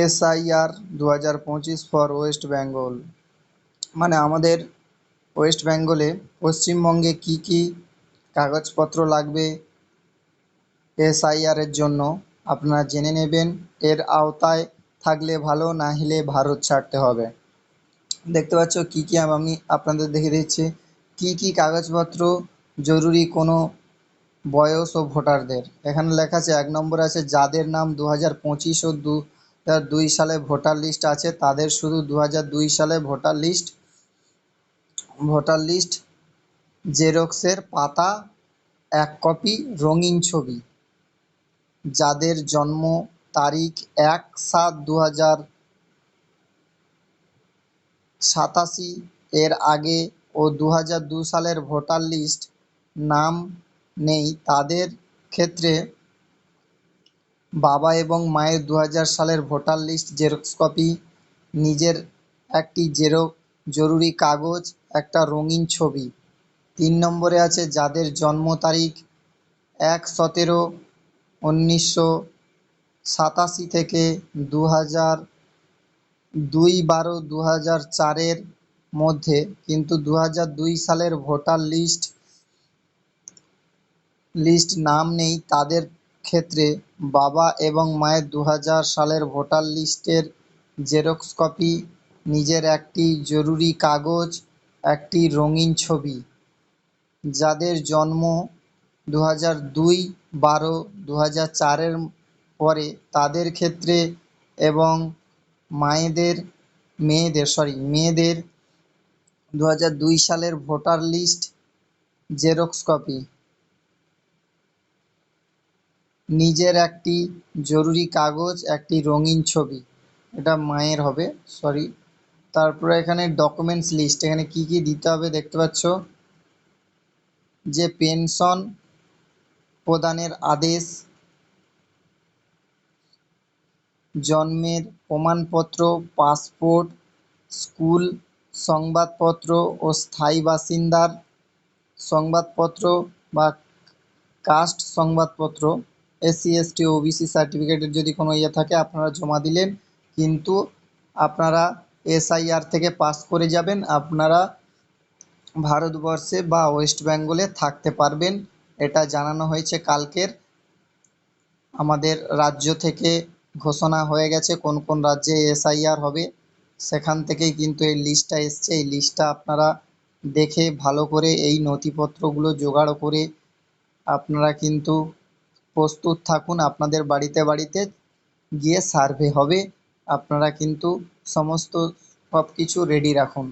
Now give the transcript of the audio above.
SIR দু হাজার পঁচিশ ফর ওয়েস্ট বেঙ্গল। মানে আমাদের ওয়েস্ট বেঙ্গলে পশ্চিমবঙ্গে কী কী কাগজপত্র লাগবে এসআইআরের জন্য আপনারা জেনে নেবেন। এর আওতায় থাকলে ভালো, না হলে ভারত ছাড়তে হবে। দেখতে পাচ্ছ কী কী আমি আপনাদের দেখিয়ে দিচ্ছি। কী কী কাগজপত্র জরুরি কোনো বয়স ও ভোটারদের? এখানে লেখা আছে, এক নম্বরে আছে যাদের নাম দু হাজার পঁচিশ ও দু হাজার দুই সালে ভোটার লিস্ট আছে, তাদের শুধু দু দুই সালে ভোটার লিস্ট। ভোটার লিস্ট জেরক্সের পাতা, এক কপি রঙিন ছবি। যাদের জন্ম তারিখ এক সাত দু হাজার সাতাশি, এর আগে ও দু হাজার দু সালের ভোটার লিস্ট নাম নেই, তাদের ক্ষেত্রে বাবা এবং মায়ের দু হাজার সালের ভোটার লিস্ট জেরক্স কপি, নিজের একটি জেরো জরুরি কাগজ, একটা রঙিন ছবি। তিন নম্বরে আছে যাদের জন্ম তারিখ এক সতেরো উনিশশো সাতাশি থেকে দু হাজার দুই বারো দু হাজার চারের মধ্যে, কিন্তু দু হাজার দুই সালের ভোটার লিস্ট লিস্ট নাম নেই। তাদের ক্ষেত্রে বাবা এবং মায়ের দু হাজার সালের ভোটার লিস্টের জেরক্স কপি, নিজের একটি জরুরি কাগজ, একটি রঙিন ছবি। যাদের জন্ম দু হাজার দুই বারো দু হাজার চারের পরে তাদের ক্ষেত্রে এবং মায়েদের, মেয়েদের সরি মেয়েদের দু হাজার দুই সালের ভোটার লিস্ট জেরক্স কপি। নিজের একটি জরুরি কাগজ, একটি রঙিন ছবি। এটা মায়ের হবে সরি তারপরে এখানে ডকুমেন্টস লিস্ট এখানে কি কি দিতে হবে দেখতে পাচ্ছ? যে পেনশন প্রদানের আদেশ, জন্মের প্রমাণপত্র পাসপোর্ট স্কুল সংবাদপত্র ও স্থায়ী বাসিন্দার সংবাদপত্র বা কাস্ট সংবাদপত্র। এসসি এসটি ওবিসি সার্টিফিকেটের যদি কোনো ইয়ে থাকে, আপনারা জমা দিলেন। কিন্তু আপনারা এসআইআর থেকে পাস করে যাবেন। আপনারা ভারতবর্ষে বা ওয়েস্ট বেঙ্গলে থাকতে পারবেন। এটা জানানো হয়েছে কালকের। আমাদের রাজ্য থেকে ঘোষণা হয়ে গেছে কোন কোন রাজ্যে এসআইআর হবে। সেখান থেকেই কিন্তু এই লিস্টটা এসছে। এই লিস্টটা আপনারা দেখে ভালো করে এই নথিপত্রগুলো জোগাড় করে আপনারা কিন্তু প্রস্তুত থাকুন আপনাদের বাড়িতে বাড়িতে গিয়ে সার্ভে হবে। আপনারা কিন্তু সমস্ত সব কিছু রেডি রাখুন।